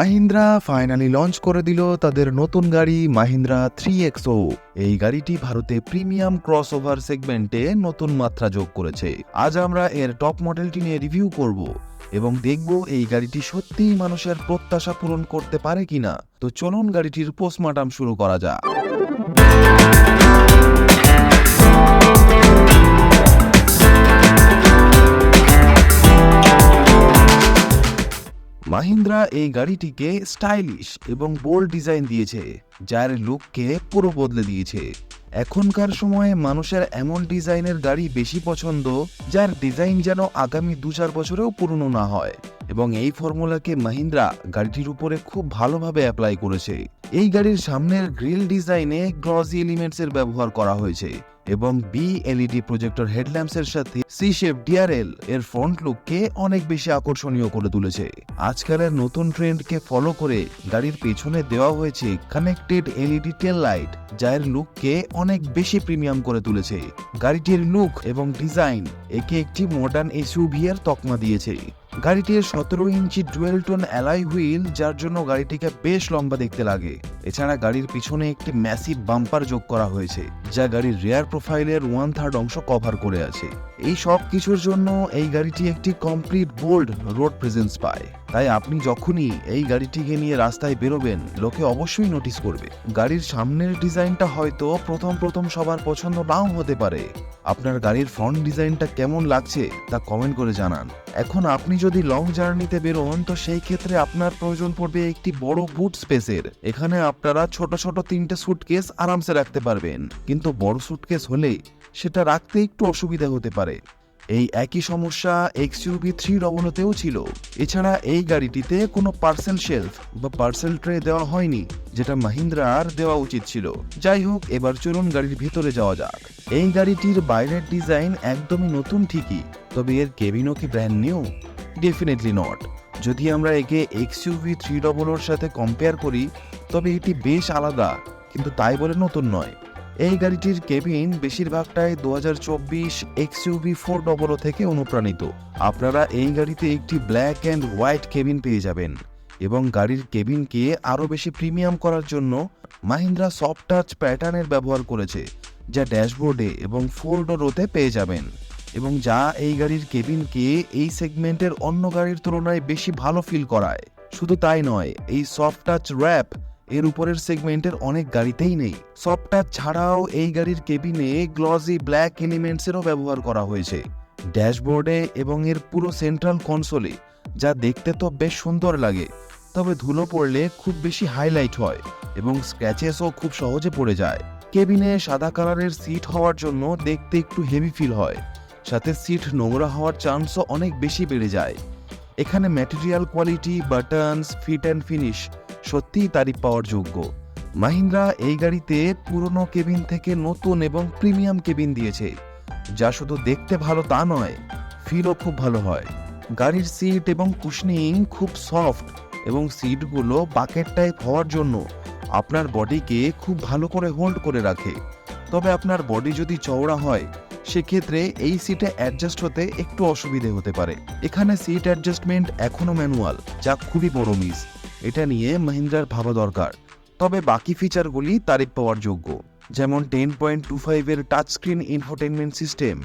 Mahindra finally launch করে দিল তাদের নতুন গাড়ি মাহিন্দ্রা থ্রি এক্সও এই গাড়িটি ভারতে প্রিমিয়াম ক্রস ওভার সেগমেন্টে নতুন মাত্রা যোগ করেছে। আজ আমরা এর টপ মডেলটি নিয়ে রিভিউ করব এবং দেখব এই গাড়িটি সত্যিই মানুষের প্রত্যাশা পূরণ করতে পারে কিনা। তো চলুন গাড়িটির পোস্টমার্টাম শুরু করা যাক। মাহিন্দ্রা এই গাড়িটিকে স্টাইলিশ এবং বোল্ড ডিজাইন দিয়েছে, যার লুককে পুরো বদলে দিয়েছে। এখনকার সময়ে মানুষের এমন ডিজাইনের গাড়ি বেশি পছন্দ, যার ডিজাইন যেন আগামী দু চার বছরেও পুরনো না হয়। এবং এই ফর্মুলাকে মাহিন্দ্রা গাড়িটির উপরে খুব ভালোভাবে অ্যাপ্লাই করেছে। এই গাড়ির সামনের গ্রিল ডিজাইনে গ্লসি এলিমেন্টস এর ব্যবহার করা হয়েছে। এবং বি এলইডি প্রজেক্টর হেডল্যাম্পস এর সাথে সি শেপ ডিআরএল এর ফ্রন্ট লুককে অনেক বেশি আকর্ষণীয় করে তুলেছে। আজকালের নতুন ট্রেন্ডকে ফলো করে গাড়ির পেছনে দেওয়া হয়েছে কানেক্টেড এলইডি টেল লাইট যা যার লুককে অনেক বেশি প্রিমিয়াম করে তুলেছে। গাড়িটির লুক এবং ডিজাইন একে একটি মডার্ন এসইউভি এর তকমা দিয়েছে। গাড়িটির সতেরো ইঞ্চি ডুয়েল টোন অ্যালাই হুইল, যার জন্য গাড়িটিকে বেশ লম্বা দেখতে লাগে। এছাড়া গাড়ির পিছনে একটি ম্যাসিভ বাম্পার যোগ করা হয়েছে, যা গাড়ির রেয়ার প্রোফাইলের ওয়ান থার্ড অংশ কভার করে আছে। এই সব কিছুর জন্য এই গাড়িটি একটি কমপ্লিট বোল্ড রোড প্রেজেন্স পায়। তাই আপনি যখনই এই গাড়িটিকে নিয়ে রাস্তায় বেরোবেন, লোকে অবশ্যই নোটিস করবে। গাড়ির সামনের ডিজাইনটা হয়তো প্রথম প্রথম সবার পছন্দ নাও হতে পারে। আপনার গাড়ির ফ্রন্ট ডিজাইনটা কেমন লাগছে তা কমেন্ট করে জানান। এখন আপনি যদি লং জার্নিতে বেরোন, তো সেই ক্ষেত্রে আপনার প্রয়োজন পড়বে একটি বড় বুট স্পেসের এখানে আপনারা ছোট ছোট তিনটে সুটকেস আরামসে রাখতে পারবেন। কিন্তু বড় সুটকেস হলে সেটা রাখতে একটু অসুবিধা হতে পারে। এই একই সমস্যা এক্সইউভি থ্রি ডবলতেও ছিল। এছাড়া এই গাড়িটিতে কোনো পার্সেল শেলফ বা পার্সেল ট্রে দেওয়া হয়নি, যেটা মাহিন্দ্রার দেওয়া উচিত ছিল। যাই হোক, এবার চলুন গাড়ির ভিতরে যাওয়া যাক। এই গাড়িটির বাইরের ডিজাইন একদমই নতুন ঠিকই, তবে এর কেবিনও কি ব্র্যান্ড নিউ ডেফিনেটলি নট যদি আমরা একে এক্সইউভি থ্রি ডবলোর সাথে কম্পেয়ার করি, তবে এটি বেশ আলাদা, কিন্তু তাই বলে নতুন নয়। এই গাড়িটির কেবিন বেশিরভাগটাই দু হাজার চব্বিশ এক্সইউভি ফোর ডবল থেকে অনুপ্রাণিত। আপনারা এই গাড়িতে একটি ব্ল্যাক অ্যান্ড হোয়াইট কেবিন পেয়ে যাবেন এবং গাড়ির কেবিনকে আরও বেশি প্রিমিয়াম করার জন্য মাহিন্দ্রা সফট টাচ প্যাটার্নের ব্যবহার করেছে, যা ড্যাশবোর্ডে এবং ফোর ডোরোতে পেয়ে যাবেন এবং যা এই গাড়ির কেবিনকে এই সেগমেন্টের অন্য গাড়ির তুলনায় বেশি ভালো ফিল করায়। শুধু তাই নয়, এই সফট টাচ র্যাপ এর উপরের সেগমেন্টের অনেক গাড়িতেই নেই। সফট টাচ ছাড়াও এই গাড়ির কেবিনে গ্লসি ব্ল্যাক এলিমেন্টসেরও ব্যবহার করা হয়েছে। ড্যাশবোর্ডে এবং এর পুরো সেন্ট্রাল কনসোলে যা দেখতে তো বেশ সুন্দর লাগে, তবে ধুলো পড়লে খুব বেশি হাইলাইট হয় এবং স্ক্র্যাচেসও খুব সহজে পড়ে যায়। কেবিনে সাদা কালারের সিট হওয়ার জন্য দেখতে একটু হেভি ফিল হয়, সাথে সিট নোংরা হওয়ার চান্সও অনেক বেশি বেড়ে যায়। এখানে material quality buttons fit and finish সত্যিই তারিফ পাওয়ার যোগ্য। মাহিন্দ্রা এই গাড়িতে পুরনো কেবিন থেকে নতুন এবং প্রিমিয়াম কেবিন দিয়েছে। যা শুধু দেখতে ভালো তা নয় ফিলও খুব ভালো হয়। গাড়ির সিট এবং কুশনিং খুব সফট এবং সিটগুলো বাকেট টাইপ হওয়ার জন্য আপনার বডিকে খুব ভালো করে হোল্ড করে রাখে। তবে আপনার বডি যদি চওড়া হয়, সেক্ষেত্রে এই সিটে অ্যাডজাস্ট হতে একটু অসুবিধে হতে পারে। এখানে সিট অ্যাডজাস্টমেন্ট এখনও ম্যানুয়াল যা খুবই বড় মিস এটা নিয়ে মাহিন্দ্রার ভাবা দরকার। তবে বাকি ফিচারগুলি তারিফ পাওয়ার যোগ্য। যেমন টেন পয়েন্ট টু ফাইভের টাচ স্ক্রিন ইনফোটেনমেন্ট সিস্টেম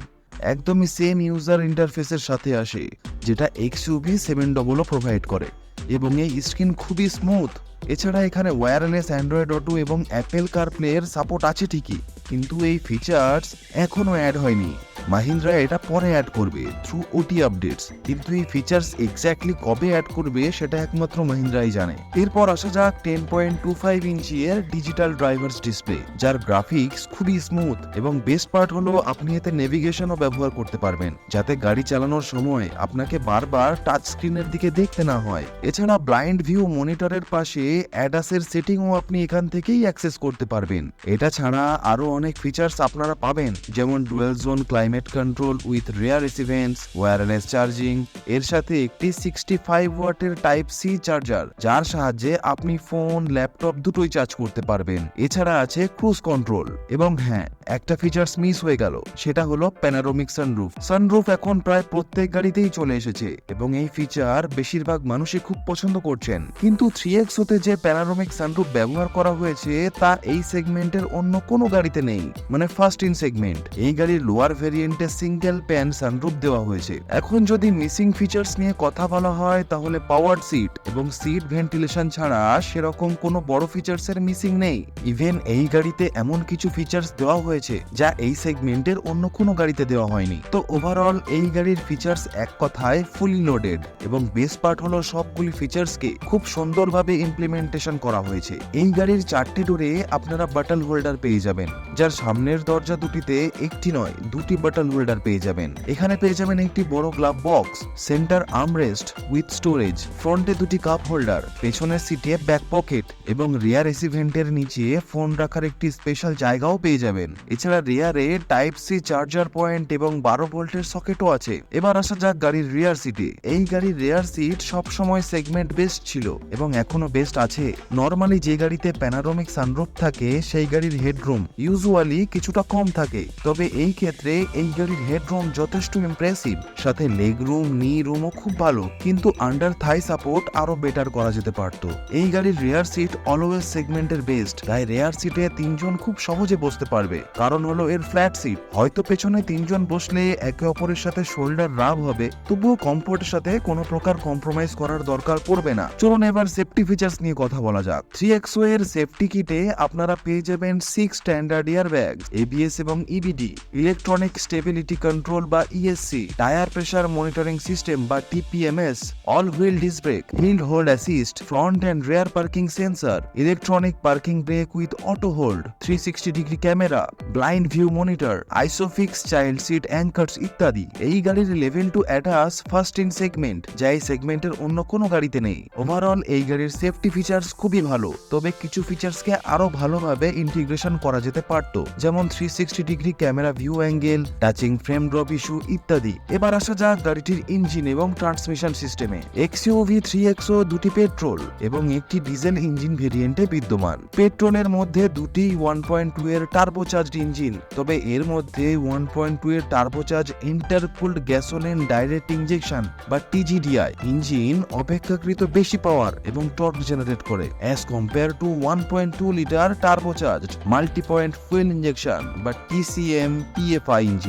একদমই সেম ইউজার ইন্টারফেসের সাথে আসে, যেটা এক্সইউভি সেভেন ডবলও প্রোভাইড করে। এবং এই স্ক্রিন খুবই স্মুথ এছাড়া এখানে ওয়্যারলেস অ্যান্ড্রয়েড অটো এবং অ্যাপেল কার প্লেয়ের সাপোর্ট আছে ঠিকই, কিন্তু এই ফিচার্স এখনও অ্যাড হয়নি। মাহিন্দ্রা এটা পরে অ্যাড করবে থ্রু ওটি আপডেটস কিন্তু এই ফিচার্স এক্স্যাক্টলি কবে অ্যাড করবে সেটা একমাত্র মাহিন্দ্রাই জানে। এরপর আসা যাক টেন পয়েন্ট টু ফাইভ ইঞ্চি এর ডিজিটাল ড্রাইভার্স ডিসপ্লে যার গ্রাফিক্স খুবই স্মুথ এবং বেস্ট পার্ট হলো আপনি এতে নেভিগেশনও ব্যবহার করতে পারবেন, যাতে গাড়ি চালানোর সময় আপনাকে বারবার টাচ স্ক্রিনের দিকে দেখতে না হয়। এছাড়া ব্লাইন্ড ভিউ মনিটরের পাশে অ্যাডাসের সেটিংও আপনি এখান থেকেই অ্যাক্সেস করতে পারবেন। এটা ছাড়া আরও অনেক ফিচার্স আপনারা পাবেন, যেমন dual zone climate climate control with rear রিসিভেন্স wireless charging এর সাথে একটি সিক্সটি ফাইভ ওয়াটের টাইপ সি চার্জার যার সাহায্যে আপনি ফোন ল্যাপটপ দুটোই চার্জ করতে পারবেন। এছাড়া আছে ক্রুজ কন্ট্রোল এবং হ্যাঁ একটা ফিচার্স মিস হয়ে গেল, সেটা হলো প্যানারোমিক সানরুফ সানরুফ এখন প্রায় প্রত্যেক গাড়িতেই চলে এসেছে এবং এই ফিচার বেশিরভাগ মানুষই খুব পছন্দ করছেন। কিন্তু থ্রি এক্সোতে যে প্যানারোমিক সানরুফ ব্যবহার করা হয়েছে, তা এই সেগমেন্টের অন্য কোনো গাড়িতে নেই মানে ফার্স্ট ইন সেগমেন্ট এই গাড়ির লোয়ার ভেরিয়েন্টে সিঙ্গেল প্যান সানরুফ দেওয়া হয়েছে। এখন যদি মিসিং ফিচার্স নিয়ে কথা বলা হয়, তাহলে পাওয়ার সিট এবং সিট ভেন্টিলেশন ছাড়া সেরকম কোনো বড় ফিচার্স এর মিসিং নেই। ইভেন এই গাড়িতে এমন কিছু ফিচার্স দেওয়া হয়েছে, যা এই সেগমেন্টের অন্য কোনো গাড়িতে দেওয়া হয়নি। তো ওভারঅল এই গাড়ির ফিচার্স এক কথায় ফুলি লোডেড এবং বেস পার্ট হলো সবগুলি ফিচার্সকে খুব সুন্দরভাবে ইমপ্লিমেন্টেশন করা হয়েছে। এই গাড়ির চারটি ডোরে আপনারা বাটন হোল্ডার পেয়ে যাবেন, যার সামনের দরজা দুটিতে একটি নয়, দুটি বাটন হোল্ডার পেয়ে যাবেন। এখানে পেয়ে যাবেন একটি বড় glove box center armrest with storage ফ্রন্টে দুটি কাপ হোল্ডার পেছনের সিটে ব্যাক পকেট এবং রিয়ার এসি ভেন্টের নিচে ফোন রাখার একটি স্পেশাল জায়গাও পেয়ে যাবেন। এছাড়া রিয়ারে টাইপ সি চার্জার পয়েন্ট এবং বারো ভোল্টের সকেটও আছে। এবার আসা যাক গাড়ির রিয়ার সিটে এই গাড়ির রিয়ার সিট সবসময় সেগমেন্ট বেস্ট ছিল এবং এখনও বেস্ট আছে। নর্মালি যে গাড়িতে প্যানারোমিক সানরুফ থাকে, সেই গাড়ির হেডরুম ইউজুয়ালি কিছুটা কম থাকে। তবে এই ক্ষেত্রে এই গাড়ির হেডরুম যথেষ্ট ইমপ্রেসিভ সাথে লেগ রুম নি রুমও খুব ভালো, কিন্তু আন্ডার থাই সাপোর্ট আরও বেটার করা যেতে পারত। এই গাড়ির রেয়ার সিট অলওয়েজ সেগমেন্টের বেস্ট তাই রেয়ার সিটে তিনজন খুব সহজে বসতে পারবে। কারণ হলো এর ফ্ল্যাট সিট হয়তো পেছনে তিনজন বসলে একে অপরের সাথে শোল্ডার রাব হবে, তবুও কমফোর্টের সাথে কোনো প্রকার কম্প্রোমাইজ করার দরকার পড়বে না। চলুন এবার সেফটি ফিচার্স নিয়ে কথা বলা যাক। থ্রি এক্সো এর সেফটি কিটে আপনারা পেয়ে যাবেন সিক্স স্ট্যান্ডার্ড ইয়ার ব্যাগ এবিএস এবং ইবিডি ইলেকট্রনিক স্টেবিলিটি কন্ট্রোল বা ESC tyre pressure monitoring system বা TPMS all wheel disc brake hill hold assist front and rear parking sensor electronic parking brake with auto hold three sixty degree camera blind view monitor Isofix child seat anchors ইত্যাদি। এই গাড়ির level two ADAS first in segment যা এই সেগমেন্টের অন্য কোনো গাড়িতে নেই। ওভারঅল এই গাড়ির সেফটি ফিচার্স খুবই ভালো, তবে কিছু ফিচার্সকে আরও ভালোভাবে ইন্টিগ্রেশন করা যেতে পারত, যেমন three sixty degree camera view angle touching frame drop issue ইত্যাদি। এবার আসা যাক গাড়িটির ইঞ্জিন এবং ট্রান্সমিশন সিস্টেমে এক্সইউভি থ্রি এক্সও দুটি পেট্রোল এবং একটি ডিজেল ইঞ্জিন ভেরিয়েন্টে বিদ্যমান। পেট্রোলের মধ্যে দুটি ওয়ান পয়েন্ট টু এর টার্বোচার্জড ইঞ্জিন তবে এর মধ্যে ওয়ান পয়েন্ট টু এর turbocharge intercooled gasoline direct injection বা টিজিডিআই ইঞ্জিন অপেক্ষাকৃত বেশি পাওয়ার এবং টর্ক জেনারেট করে as compare to one point two litre turbocharged multi point fuel injection বা টিসিএম পিএফআই ইঞ্জিন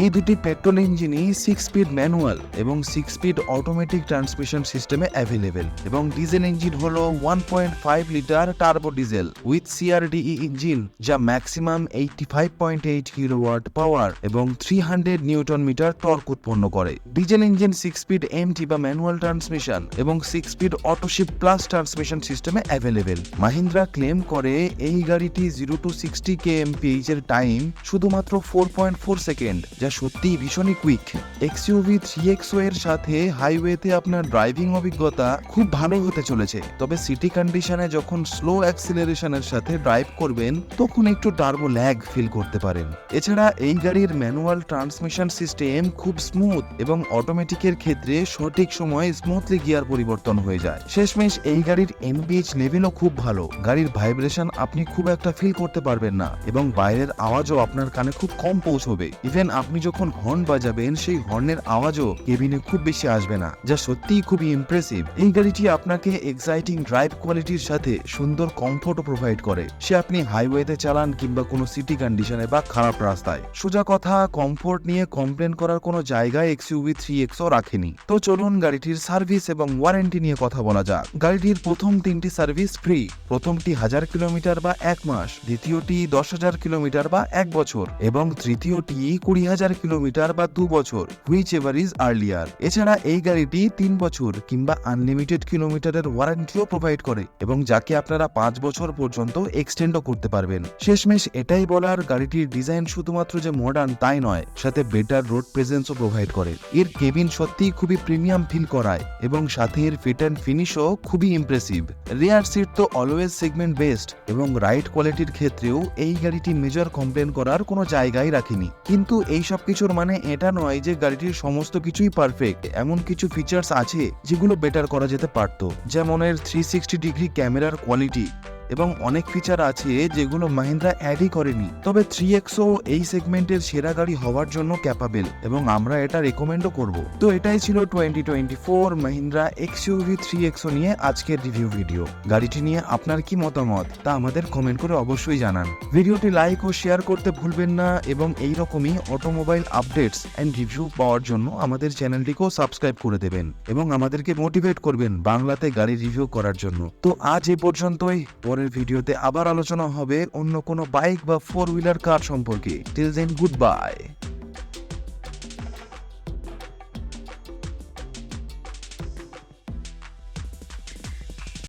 এই দুটি পেট্রোল ইঞ্জিনই সিক্স স্পিড ম্যানুয়াল এবং সিক্স স্পিড অটোমেটিক ট্রান্সমিশন সিস্টেমে অ্যাভেলেবেল এবং ডিজেল ইঞ্জিন হল one point five litre turbo diesel with CRDe engine যা maximum eighty five point eight kilowatt power এবং three hundred newton metre torque উৎপন্ন করে। Diesel engine six speed MT বা manual transmission এবং six speed autoshift plus transmission সিস্টেমে available Mahindra claim করে এই গাড়িটি zero to sixty K MPH এর টাইম শুধুমাত্র ফোর পয়েন্ট ফোর সেকেন্ড যা সত্যিই ভীষণই কুইক এক্সইউভি থ্রি এক্সো এর সাথে হাইওয়েতে আপনার ড্রাইভিং অভিজ্ঞতা খুব ভালো হতে চলেছে। তবে সিটি কন্ডিশনে যখন স্লো অ্যাক্সিলারেশনের সাথে ড্রাইভ করবেন, তখন একটু টার্বো ল্যাগ ফিল করতে পারেন। এছাড়া এই গাড়ির ম্যানুয়াল ট্রান্সমিশন সিস্টেম খুব স্মুথ এবং অটোমেটিকের ক্ষেত্রে সঠিক সময়ে স্মুথলি গিয়ার পরিবর্তন হয়ে যায়। শেষমেশ এই গাড়ির এমবিএইচ লেভেলও খুব ভালো। গাড়ির ভাইব্রেশন আপনি খুব একটা ফিল করতে পারবেন না এবং বাইরের আওয়াজও আপনার কানে খুব কম পৌঁছবে। ইভেন আপনি যখন হর্ন বাজাবেন, সেই হর্নের আওয়াজও কেবিনে খুব বেশি আসবে না, যা সত্যিই খুবই ইমপ্রেসিভ এই গাড়িটি আপনাকে এক্সাইটিং ড্রাইভ কোয়ালিটির সাথে সুন্দর কমফোর্টও প্রোভাইড করে। সে আপনি হাইওয়েতে চালান কিংবা কোনো সিটি কন্ডিশনে বা খারাপ রাস্তায়। সোজা কথা কমফোর্ট নিয়ে কমপ্লেন করার কোনো জায়গায় এক্সইউভি থ্রি এক্সও রাখেনি। তো চলুন গাড়িটির সার্ভিস এবং ওয়ারেন্টি নিয়ে কথা বলা যাক। গাড়িটির প্রথম তিনটি সার্ভিস ফ্রি প্রথমটি হাজার কিলোমিটার বা এক মাস, দ্বিতীয়টি দশ হাজার কিলোমিটার বা এক বছর, এবং তৃতীয়টি কুড়ি হাজার কিলোমিটার বা দু বছর হুইচ এভার ইজ আর্লিয়ার এছাড়া এই গাড়িটি তিন বছর কিংবা আনলিমিটেড কিলোমিটারের ওয়ারেন্টিও প্রোভাইড করে এবং যাকে আপনারা পাঁচ বছর পর্যন্ত এক্সটেন্ডও করতে পারবেন। শেষমেশ এটাই বলার গাড়িটির ডিজাইন শুধুমাত্র যে মডার্ন তাই নয়, সাথে বেটার রোড প্রেজেন্সও প্রোভাইড করে। এর কেবিন সত্যিই খুবই প্রিমিয়াম ফিল করায় এবং সাথে এর ফিট অ্যান্ড ফিনিশও খুবই ইমপ্রেসিভ রেয়ার সিট তো অলওয়েজ সেগমেন্ট বেস্ট এবং রাইড কোয়ালিটির ক্ষেত্রেও এই গাড়িটি মেজর কমপ্লেন করার কোনো জায়গায় রাখেনি। কিন্তু কিন্তু এই সব কিছুর মানে এটা নয় যে গাড়িটির সমস্ত কিছুই পারফেক্ট এমন কিছু ফিচার্স আছে যেগুলো বেটার করা যেতে পারত। যেমন এর থ্রি সিক্সটি ডিগ্রি ক্যামেরার কোয়ালিটি এবং অনেক ফিচার আছে যেগুলো মাহিন্দ্রা অ্যাডই করেনি। তবে থ্রি এক্সও এই সেগমেন্টের সেরা গাড়ি হওয়ার জন্য ক্যাপাবেল এবং আমরা এটা রেকমেন্ডও করব। তো এটাই ছিল twenty twenty four Mahindra XUV three XO নিয়ে আজকের রিভিউ ভিডিও গাড়িটি নিয়ে আপনার কি মতামত, তা আমাদের কমেন্ট করে অবশ্যই জানান। ভিডিওটি লাইক ও শেয়ার করতে ভুলবেন না এবং এই রকমই অটোমোবাইল আপডেটস অ্যান্ড রিভিউ পাওয়ার জন্য আমাদের চ্যানেলটিকেও সাবস্ক্রাইব করে দেবেন এবং আমাদেরকে মোটিভেট করবেন বাংলাতে গাড়ি রিভিউ করার জন্য। তো আজ এ পর্যন্তই পরের ভিডিওতে আবার আলোচনা হবে অন্য কোনো বাইক বা ফোর হুইলার কার সম্পর্কে। Till then good bye